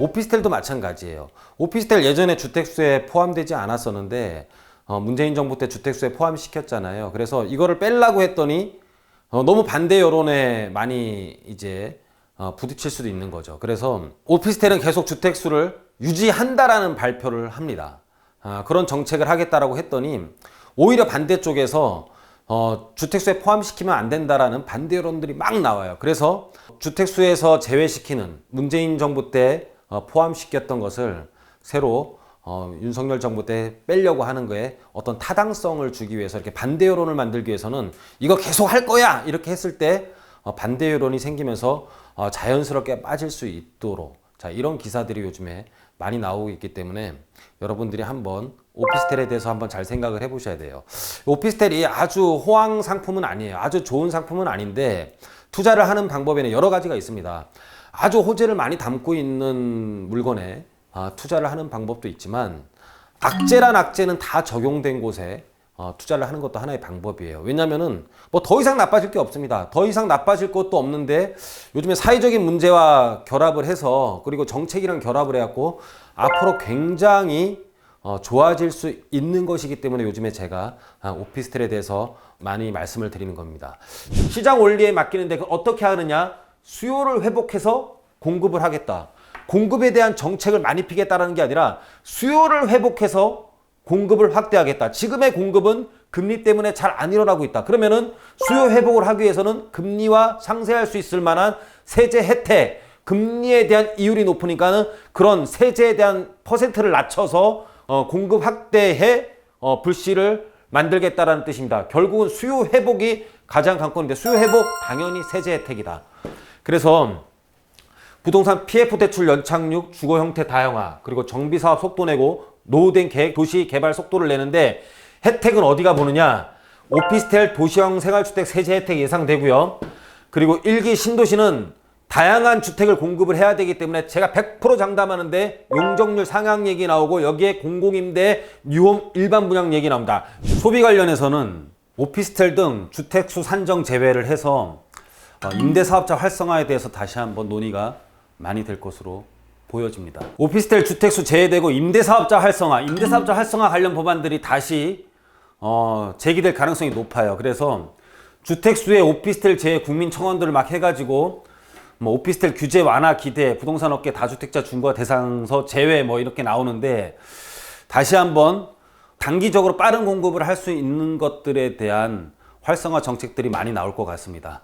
오피스텔도 마찬가지예요. 오피스텔 예전에 주택수에 포함되지 않았었는데 어, 문재인 정부 때 주택수에 포함시켰잖아요. 그래서 이거를 뺄라고 했더니 어, 너무 반대 여론에 많이 이제 어, 부딪힐 수도 있는 거죠. 그래서 오피스텔은 계속 주택수를 유지한다라는 발표를 합니다. 아, 그런 정책을 하겠다라고 했더니 오히려 반대쪽에서 어, 주택수에 포함시키면 안 된다라는 반대 여론들이 막 나와요. 그래서 주택수에서 제외시키는 문재인 정부 때 어, 포함시켰던 것을 새로 어, 윤석열 정부 때 빼려고 하는 거에 어떤 타당성을 주기 위해서 이렇게 반대 여론을 만들기 위해서는 이거 계속 할 거야 이렇게 했을 때 어, 반대 여론이 생기면서 어, 자연스럽게 빠질 수 있도록 자 이런 기사들이 요즘에 많이 나오고 있기 때문에 여러분들이 한번 오피스텔에 대해서 한번 잘 생각을 해보셔야 돼요. 오피스텔이 아주 호황 상품은 아니에요. 아주 좋은 상품은 아닌데 투자를 하는 방법에는 여러 가지가 있습니다. 아주 호재를 많이 담고 있는 물건에 아, 투자를 하는 방법도 있지만 악재란 악재는 다 적용된 곳에 어, 투자를 하는 것도 하나의 방법이에요. 왜냐면은 뭐 더 이상 나빠질 게 없습니다. 더 이상 나빠질 것도 없는데 요즘에 사회적인 문제와 결합을 해서 그리고 정책이랑 결합을 해갖고 앞으로 굉장히 어, 좋아질 수 있는 것이기 때문에 요즘에 제가 아, 오피스텔에 대해서 많이 말씀을 드리는 겁니다. 시장 원리에 맡기는데 그 어떻게 하느냐? 수요를 회복해서 공급을 하겠다. 공급에 대한 정책을 많이 피겠다라는 게 아니라 수요를 회복해서 공급을 확대하겠다. 지금의 공급은 금리 때문에 잘 안 일어나고 있다. 그러면은 수요 회복을 하기 위해서는 금리와 상쇄할 수 있을 만한 세제 혜택, 금리에 대한 이율이 높으니까는 그런 세제에 대한 퍼센트를 낮춰서 어, 공급 확대해 어, 불씨를 만들겠다라는 뜻입니다. 결국은 수요 회복이 가장 관건인데 수요 회복 당연히 세제 혜택이다. 그래서 부동산 PF 대출 연착륙, 주거 형태 다양화, 그리고 정비 사업 속도 내고 노후된 계획 도시 개발 속도를 내는데 혜택은 어디가 보느냐? 오피스텔 도시형 생활주택 세제 혜택 예상되고요. 그리고 일기 신도시는 다양한 주택을 공급을 해야 되기 때문에 제가 100% 장담하는데 용적률 상향 얘기 나오고 여기에 공공임대, 뉴홈 일반 분양 얘기 나옵니다. 소비 관련해서는 오피스텔 등 주택수 산정 제외를 해서 어, 임대사업자 활성화에 대해서 다시 한번 논의가 많이 될 것으로 보여집니다. 오피스텔 주택수 제외되고 임대사업자 활성화, 임대사업자 활성화 관련 법안들이 다시 어, 제기될 가능성이 높아요. 그래서 주택수의 오피스텔 제외 국민 청원들을 막 해가지고 뭐 오피스텔 규제 완화 기대, 부동산 업계 다주택자 준거 대상서 제외 뭐 이렇게 나오는데 다시 한번 단기적으로 빠른 공급을 할 수 있는 것들에 대한 활성화 정책들이 많이 나올 것 같습니다.